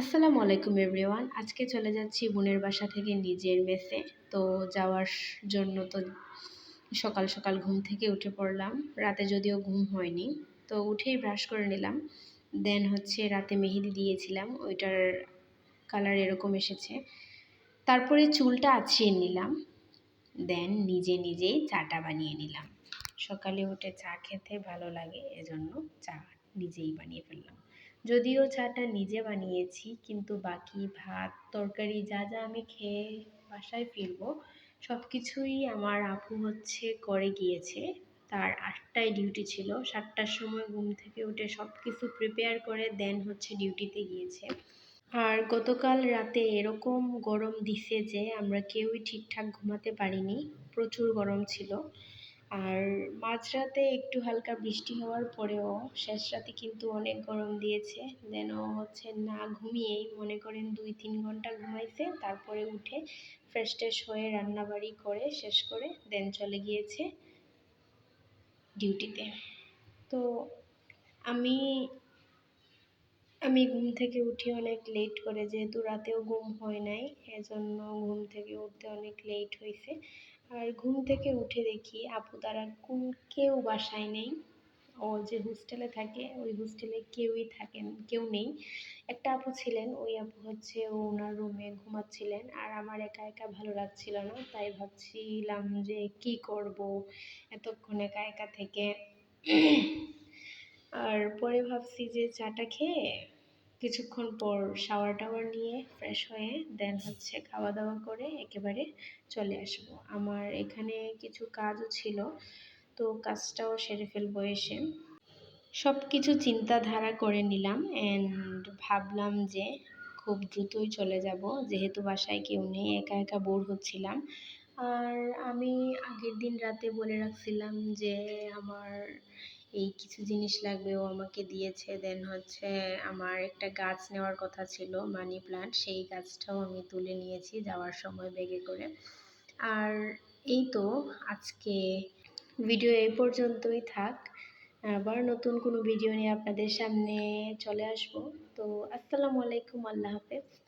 আসসালামু আলাইকুম এভরিওয়ান। আজকে চলে যাচ্ছি বোনের বাসা থেকে নিজের মেসে। তো যাওয়ার জন্য তো সকাল সকাল ঘুম থেকে উঠে পড়লাম। রাতে যদিও ঘুম হয়নি, তো উঠেই ব্রাশ করে নিলাম। দেন হচ্ছে রাতে মেহেদি দিয়েছিলাম, ওইটার কালার এরকম এসেছে। তারপরে চুলটা আছিয়ে নিলাম। দেন নিজে নিজেই চাটা বানিয়ে নিলাম। সকালে উঠে চা খেতে ভালো লাগে, এজন্য চা নিজেই বানিয়ে ফেললাম। যদিও চাটা নিজে বানিয়েছি, কিন্তু বাকি ভাত, তরকারি যা যা আমি খেয়ে বাসায় ফিরবো সব কিছুই আমার আপু হচ্ছে করে গিয়েছে। তার আটটায় ডিউটি ছিল, সাতটার সময় ঘুম থেকে উঠে সব কিছু প্রিপেয়ার করে দেন হচ্ছে ডিউটিতে গিয়েছে। আর গতকাল রাতে এরকম গরম দিছে যে আমরা কেউই ঠিকঠাক ঘুমাতে পারিনি, প্রচুর গরম ছিল। আর মাঝরাতে একটু হালকা বৃষ্টি হওয়ার পরেও শেষ রাতে কিন্তু অনেক গরম দিয়েছে। ও হচ্ছে না ঘুমিয়েই মনে করেন দুই তিন ঘণ্টা ঘুমাইছে, তারপরে উঠে ফ্রেশ ট্রেশ হয়ে রান্নাবাড়ি করে শেষ করে দেন চলে গিয়েছে ডিউটিতে তো। আমি আমি ঘুম থেকে উঠি অনেক লেট করে, যেহেতু রাতেও ঘুম হয় নাই, এজন্য ঘুম থেকে উঠতে অনেক লেট হয়েছে আর ঘুম থেকে উঠে দেখি আপু তারা কোন কেউ বাসায় নেই। ও যে হোস্টেলে থাকে, ওই হোস্টেলে কেউই থাকেন, কেউ নেই। একটা আপু ছিলেন, ওই আপু হচ্ছে ও ওনার রুমে ঘুমাচ্ছিলেন আর আমার একা একা ভালো লাগছিল না। তাই ভাবছিলাম যে কি করব, এতক্ষণ একা একা থেকে। আর পরে ভাবছি যে চাটা খেয়ে কিছুক্ষণ পর শাওয়ার টাওয়ার নিয়ে ফ্রেশ হয়ে দেন হচ্ছে খাওয়া দাওয়া করে একেবারে চলে আসব। আমার এখানে কিছু কাজও ছিল, তো কাজটাও সেরে ফেলব এসে। সব কিছু চিন্তাধারা করে নিলাম অ্যান্ড ভাবলাম যে খুব দ্রুতই চলে যাব, যেহেতু বাসায় কেউ নেই, একা একা বোর হচ্ছিলাম। আর আমি আগের দিন রাতে বলে রাখছিলাম যে আমার এই কিছু জিনিস লাগবে, ও আমাকে দিয়েছে। দেন হচ্ছে আমার একটা গাছ নেওয়ার কথা ছিল মানি প্লান্ট সেই গাছটাও আমি তুলে নিয়েছি যাওয়ার সময় বেগে করে। আর এই তো আজকে ভিডিও এই পর্যন্তই থাক। আবার নতুন কোনো ভিডিও নিয়ে আপনাদের সামনে চলে আসব। তো আসসালামু আলাইকুম, আল্লাহ হাফেজ।